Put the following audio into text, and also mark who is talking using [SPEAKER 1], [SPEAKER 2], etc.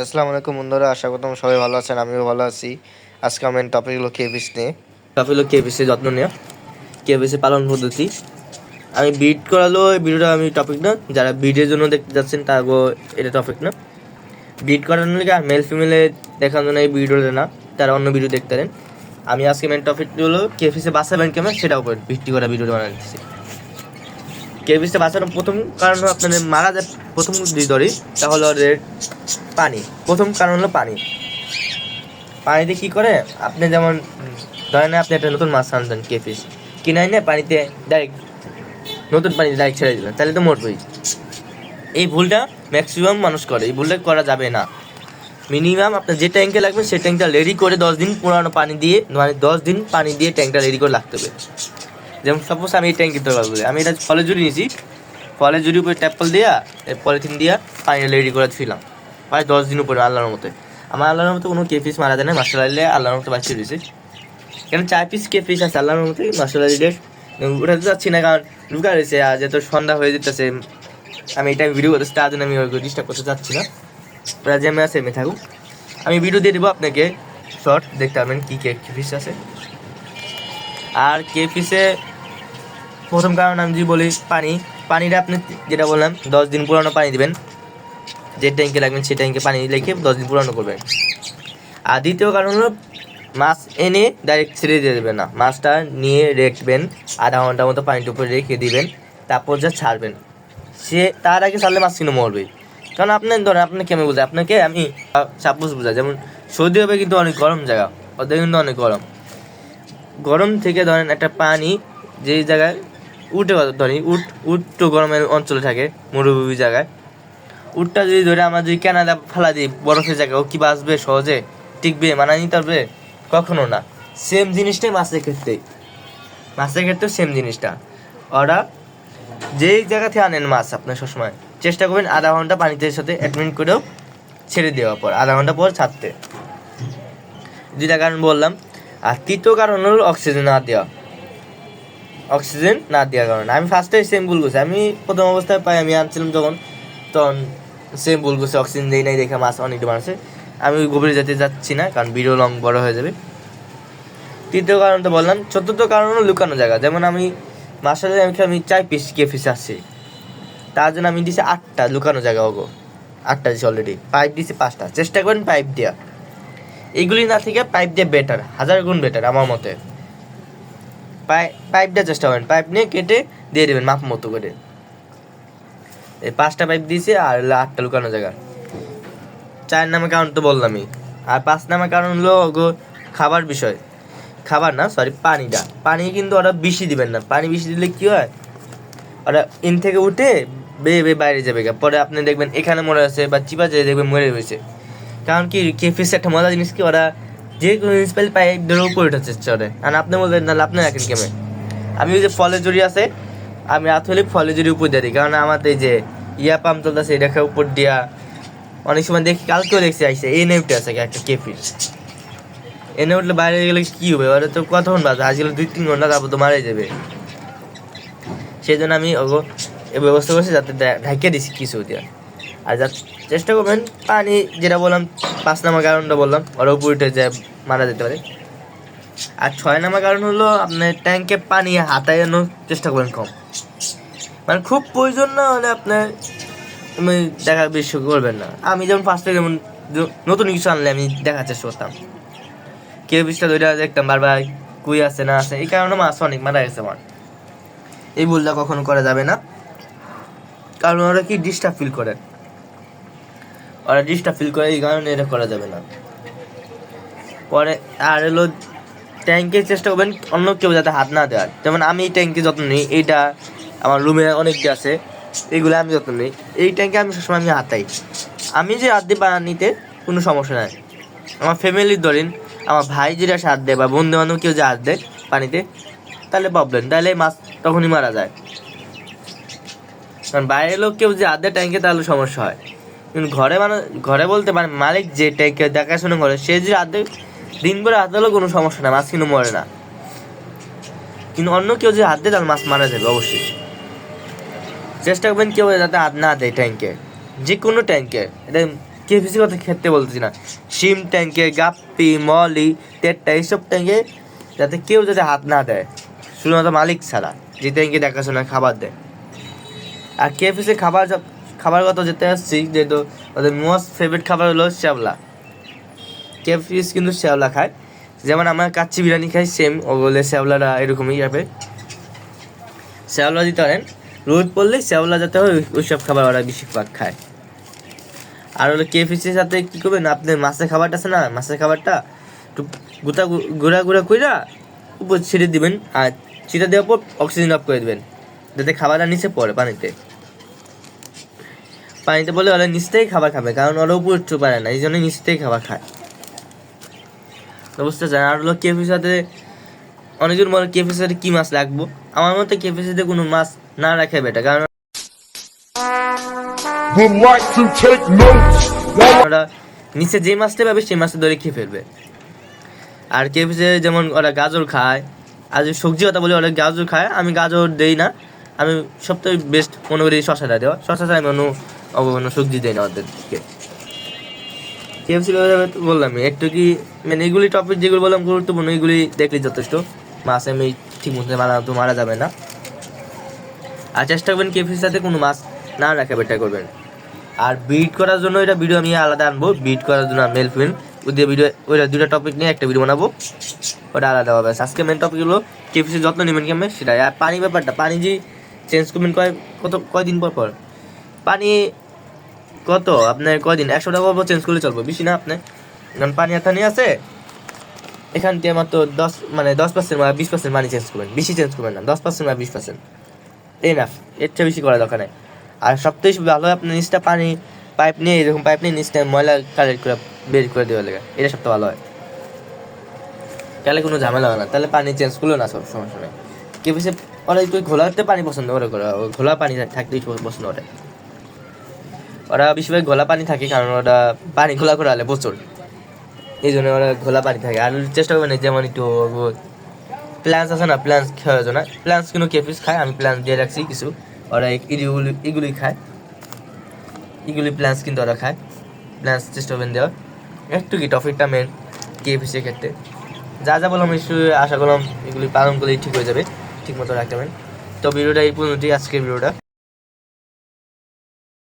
[SPEAKER 1] আসসালামু আলাইকুম বন্ধুরা, আশা করতাম সবাই ভালো আছেন, আমিও ভালো আছি। আজকে আমার টপিক হলো কেবিস নিয়ে। টপিক হলো কেবিসের যত্ন নেওয়া কেবিসের পালন পদ্ধতি। আমি বিট করালো এই ভিডিওটা আমি টপিক না, যারা বিটের জন্য দেখতে যাচ্ছেন তারপর এটা টপিক না। বিট করানোর লিগে আর মেল ফিমেলে দেখার জন্য এই ভিডিওটা না, তারা অন্য ভিডিও দেখতে পারেন। আমি আজকে মেন টপিক হলো কেবিসে বাঁচাবেন কেমন সেটার উপর ভিত্তি করে ভিডিওটা বানাচ্ছি কেবিসে বাঁচানোর প্রথম কারণ হলো আপনাদের মারা যায় প্রথম যদি ধরি, তাহলে ওদের পানি। প্রথম কারণ হলো পানি। পানিতে কি করে? আপনি যেমন, ধরেন আপনি একটা নতুন মাছ আনতেন কেফিস। কিনাই না পানিতে ডাইরেক্ট নতুন পানিতে ডাইরেক্ট ছেড়ে দিলেন, তাহলে তো মরবেই। এই ভুলটা ম্যাক্সিমাম মানুষ করে, এই ভুলটা করা যাবে না। মিনিমাম আপনার যে ট্যাঙ্কে লাগবে সেই ট্যাঙ্কটা রেডি করে দশ দিন পুরানো পানি দিয়ে মানে দশ দিন পানি দিয়ে ট্যাঙ্কটা রেডি করে রাখতে হবে। যেমন সাপোজ আমি এই ট্যাঙ্কিতে পারব আমি এটা ফলে জুড়ি নিয়েছি ফলে জুড়ি উপরে ট্যাপল দিয়া পলিথিন দিয়া পানিটা রেডি করে ছিলাম প্রায় দশ দিন উপরে, আল্লাহর মতে আমার আল্লাহর মতো কোনো কেফিস মারা যায় না মাস্টার আলিলে আল্লাহর মতো বাঁচিয়ে দিয়েছে। কেন চার পিস কেফিস আছে, আল্লাহর মতো মাস্টার আলিলে উঠাতে যাচ্ছি না, কারণ লুকা রয়েছে, আর যেহেতু সন্ধ্যা হয়ে যেতেছে, আমি এটা ভিডিও করতেছি, তার জন্য আমি ওই ডিস্টার্ব করতে চাচ্ছি না। ওরা আমি আছে এমনি থাকুক। আমি ভিডিও দিয়ে দেবো আপনাকে শর্ট দেখতে পাবেন কী কে ফিস আছে। আর কে ফিসে প্রথম কারণ আমি যদি বলি পানি, পানিটা আপনি যেটা বললাম, দশ দিন পুরানো পানি দিবেন। যে ট্যাঙ্কে লাগবেন সেই ট্যাঙ্কে পানি রেখে দশ দিন পুরানো করবেন। আর দ্বিতীয় কারণ হলো, মাছ এনে ডাইরেক্ট ছেড়ে দিয়ে দেবেন না। মাছটা নিয়ে রেখবেন, আধা ঘণ্টার মতো পানির উপরে রেখে দিবেন, তারপর যা ছাড়বেন। সে তার আগে ছাড়লে মাছ কিন্তু মরবে কারণ আপনি ধরেন আপনি কেমন বোঝায় আপনাকে আমি সাপোজ বোঝাই, যেমন সৌদি আরবে কিন্তু অনেক গরম জায়গা ওদের কিন্তু অনেক গরম। গরম থেকে ধরেন একটা পানি যেই জায়গায় উঠে ধরি উট উট তো গরমের অঞ্চলে থাকে, মরুভূমি জায়গায়। উটটা যদি ধরে আমরা যদি কেনাডা ফেলা দিই, বরফের জায়গায়, ও কি বাঁচবে সহজে? টিকবে মানা নিতে পারবে? কখনো না। সেম জিনিসটাই মাছের ক্ষেত্রে। মাছের ক্ষেত্রেও সেম জিনিসটা। ওরা যেই জায়গা থেকে আনেন মাছ আপনার সবসময়, চেষ্টা করবেন আধা ঘণ্টা পানিতে সাথে অ্যাডমিট করেও ছেড়ে দেওয়ার পর, আধা ঘণ্টা পর ছাড়তে। দুইটা কারণ বললাম। আর তৃতীয় কারণ হলো অক্সিজেন না দেওয়া। অক্সিজেন না দেওয়ার কারণে। আমি ফার্স্টে সেম ভুল করছি। আমি প্রথম অবস্থায় পাই, আমি আনছিলাম যখন, তখন সেম ভুল করছি, অক্সিজেন দেই নাই দেখে মাছ অনেকটা মানুষে আমি ওই গভীরে যেতে যাচ্ছি না, কারণ ভিডিও লং বড় হয়ে যাবে। তৃতীয় কারণ তো বললাম, চতুর্থ কারণ হলো লুকানো জায়গা। যেমন আমি মাসে আমি আমি চাই পিস কে পিস আসছি। তার জন্য আমি দিছি আটটা লুকানো জায়গা, ওগো। আটটা দিছি অলরেডি পাইপ দিছি পাঁচটা। চেষ্টা করেন পাইপ দেওয়া এইগুলি না থেকে পাইপ দিয়ে বেটার হাজার গুণ বেটার আমার মতে। পাইপ দেওয়ার চেষ্টা করেন। পাইপ নিয়ে কেটে দিয়ে দেবেন মাপ মতো করে। এই পাঁচটা পাইপ দিয়েছি আর আটটা লুকানো জায়গা। চার নামে কারণ তো বললামই। আর পাঁচ নামে কারণ হলো খাবার বিষয়। খাবার না সরি পানিটা। পানি কিন্তু ওরা বেশি দিবেন না। পানি বেশি দিলে কি হয়? ওরা ইন থেকে উঠে বেয়ে বেয়ে বাইরে যাবে। পরে আপনি দেখবেন এখানে মরে আছে বা চিপা যেয়ে দেখবেন মরে রয়েছে কারণ কি কেফিস একটা মজা জিনিস কি, ওরা যে কোনো জিনিস পেলে পায়ে ধরে উপরে উঠার চেষ্টা করে। আর আপনি বলবেন, না আপনি রাখেন কেমন? আমি ওই যে ফলের জড়ি আছে, আমি রাত হলে ফলের জড়ি উপর দিয়ে দিই। কারণ আমার এই যে ইয়া পাম্প চলতেছে এটাকে উপর দিয়া অনেক সময় দেখি, কালকেও দেখছি আইসে, এই নেমটা আছে একটা কেফির। এনে উঠলে বাইরে গেলে কি হবে? ওরা তো কতক্ষণ বাজে আজকাল দুই তিন ঘণ্টা তারপর তো মারাই যাবে। সেই জন্য আমি ওগো এই ব্যবস্থা করছি, যাতে ঢাকিয়ে দিছি কিছু দিয়া। আর যা চেষ্টা করবেন, পানি যেটা বললাম, পাঁচ নাম্বার কারণটা বললাম, ওরা উপরে উঠে যায় মারা যেতে পারে। আর ছয় নাম্বার কারণ হলো আপনার ট্যাঙ্কে পানি হাতায়ানোর চেষ্টা করবেন কম। মানে খুব প্রয়োজন না হলে আপনার তুমি দেখা বেশি করবেন না। আমি যেমন ফার্স্টে যেমন নতুন কিছু আনলে আমি দেখার চেষ্টা করতাম। কেউ বিষটা ধরে দেখতাম বারবার কুই আছে না আছে, এই কারণে মাছ অনেক মারা গেছে আমার। এই ভুলটা কখনো করা যাবে না। কারণ ওরা কি ডিস্টার্ব ফিল করে? ওরা ডিস্টার্ব ফিল করে, এই কারণে এটা করা যাবে না। পরে আর হলো ট্যাঙ্কে চেষ্টা করবেন অন্য কেউ যাতে হাত না দেওয়ার যেমন আমি এই ট্যাঙ্কে যত্ন নিই, এইটা আমার রুমে অনেকটা আছে এইগুলো আমি যত্ন নিই। এই ট্যাঙ্কে আমি সবসময় আমি হাতাই আমি যে হাত পানি নিতে কোনো সমস্যা নাই। আমার ফ্যামিলির ধরেন, আমার ভাই যেটা হাত দেয় বা বন্ধু বান্ধব কেউ যে হাত দেয় পানিতে, তাহলে প্রবলেম তাহলে মাছ তখনই মারা যায়। কারণ বাইরের লোক কেউ যে হাত ট্যাঙ্কে তাহলে সমস্যা হয়। কিন্তু ঘরে মানে ঘরে বলতে মানে মালিক যে ট্যাঙ্কে দেখাশোনা করে, সে যে হাত দিন ভরে হাত দিলেও কোনো সমস্যা না মাছ কিন্তু মরে না। কিন্তু অন্য কেউ যদি হাত দেয় তাহলে মাছ মারা যাবে, অবশ্যই। চেষ্টা করবেন কেউ যাতে হাত না দেয় ট্যাঙ্কে যে কোনো ট্যাঙ্কে এটা কেএফসি কথা খেতে বলতেছি না। সিম ট্যাঙ্কে গাপ্পি, মলি তেরটা এইসব ট্যাঙ্কে যাতে কেউ যাতে হাত না দেয়। শুধুমাত্র মালিক ছাড়া, যে ট্যাঙ্কে দেখাশোনা, খাবার দেয়। আর কেএফসি খাবার খাবার কথা যেতে আসছি, যেহেতু ওদের মোস্ট ফেভারিট খাবার হলো শ্যাওলা কেএফসি কিন্তু শ্যাওলা খায়। যেমন আমরা কাচ্চি বিরিয়ানি খাই সেম ও বলে শ্যাওলাটা এরকমই যাবে শ্যাওলা দিতে পারেন। রোদ পড়লে শ্যাওলা যাতে হয় ওই- ওইসব খাবার ওরা বেশিরভাগ খায়। আর হলো কেএফসির সাথে কি করবেন? আপনার মাছের খাবারটা আছে না? মাছের খাবারটা একটু গোটা গুঁড়া গুঁড়া কইরা উপর ছিটে দিবেন আর ছিটে দেওয়ার পর অক্সিজেন অফ করে দেবেন। যাতে খাবারটা নিচে পড়ে পানিতে। পানিতে বলে ওরা নিচ খাবার খাবে, কারণ ওরা উপর উঠতে পারে না এই জন্য নিচ খাবার খায়। বুঝতে চান আর হলো কেফির সাথে অনেকজন বলে কেফির সাথে কী মাছ রাখব আমার মতে কেফির সাথে কোনো মাছ না রাখে বেটা কারণ ওরা নিচে যে মাছটা পাবে সেই মাছটা ধরে খেয়ে ফেলবে। আর কেফিসে যেমন ওরা গাজর খায় আর যদি সবজি কথা বলি ওরা গাজর খায়। আমি গাজর দেই না। আমি সবথেকে বেস্ট মনে করি শশাটা দেওয়া। শশা ছাড়া আমি অন্য অন্য সবজি দেয় না ওদেরকে। কেএফসি বললাম একটু কি মানে এগুলি টপিক যেগুলো বললাম গুরুত্বপূর্ণ, এগুলি দেখলে যথেষ্ট। মাছ আমি ঠিক মতো মারা, তো মারা যাবে না। আর চেষ্টা করবেন কেএফসির সাথে কোনো মাছ না রাখা, বেটা করবেন। আর বিট করার জন্য এটা ভিডিও আমি আলাদা আনব। বিট করার জন্য মেল ফিল্ম ওদের ভিডিও ওইটা দুটা টপিক নিয়ে একটা ভিডিও বানাবো। ওটা আলাদা হবে। আজকে মেন টপিক হলো কেএফসি যত্ন নেবেন কেমন? সেটাই। আর পানি ব্যাপারটা, পানি যে চেঞ্জ করবেন কয়, কত, কয়দিন পর পর? পানি কত? আপনার কয়দিন? একশো টাকা পর চেঞ্জ করলে চলবে। বেশি না আপনার? কারণ পানি এখানে আছে, এখান থেকে মাত্র দশ মানে দশ পার্সেন্ট বা বিশ পার্সেন্ট পানি চেঞ্জ করবেন। বেশি চেঞ্জ করবেন না, দশ পার্সেন্ট বা বিশ পার্সেন্ট এনাফ এর চেয়ে বেশি করা দরকার নেই। আর সবথেকে ভালো আপনার নিচটা পানি পাইপ নিয়ে, এরকম পাইপ নিয়ে নিচটা ময়লা কালেক্ট করে বের করে দেওয়া লাগে। এটা সবথেকে ভালো হয়। তাহলে কোনো ঝামেলা হয় না। তাহলে পানি চেঞ্জ করলেও না সব সমস্যা নেই। কেউ বেশি ওরা একটু ঘোলাতে পানি পছন্দ করে, ঘোলা পানি থাকতেই পছন্দ করে। ওরা বেশিরভাগ ঘোলা পানি থাকে, কারণ ওরা পানি ঘোলা করে আলে প্রচুর। এই জন্য ওরা ঘোলা পানি থাকে। আর চেষ্টা করবেন যেমন একটু প্ল্যান্স আছে না প্ল্যান্স খাওয়ার জন্য। প্ল্যান্স কিন্তু কেফিস খায়, আমি প্ল্যান্স দিয়ে রাখছি কিছু। ওরা এগুলি এগুলি খায়। এগুলি প্ল্যান্স কিন্তু ওরা খায়। প্ল্যান্স চেষ্টা করবেন দেওয়ার। একটু কি টপিকটা মেন কেএফসির ক্ষেত্রে। যা যা বললাম, নিশ্চয়ই আশা করলাম এগুলি পালন করলেই ঠিক হয়ে যাবে। ঠিক মতো রাখতে পারেন। তো ভিডিওটা এই পর্যন্তই। আজকের ভিডিওটা।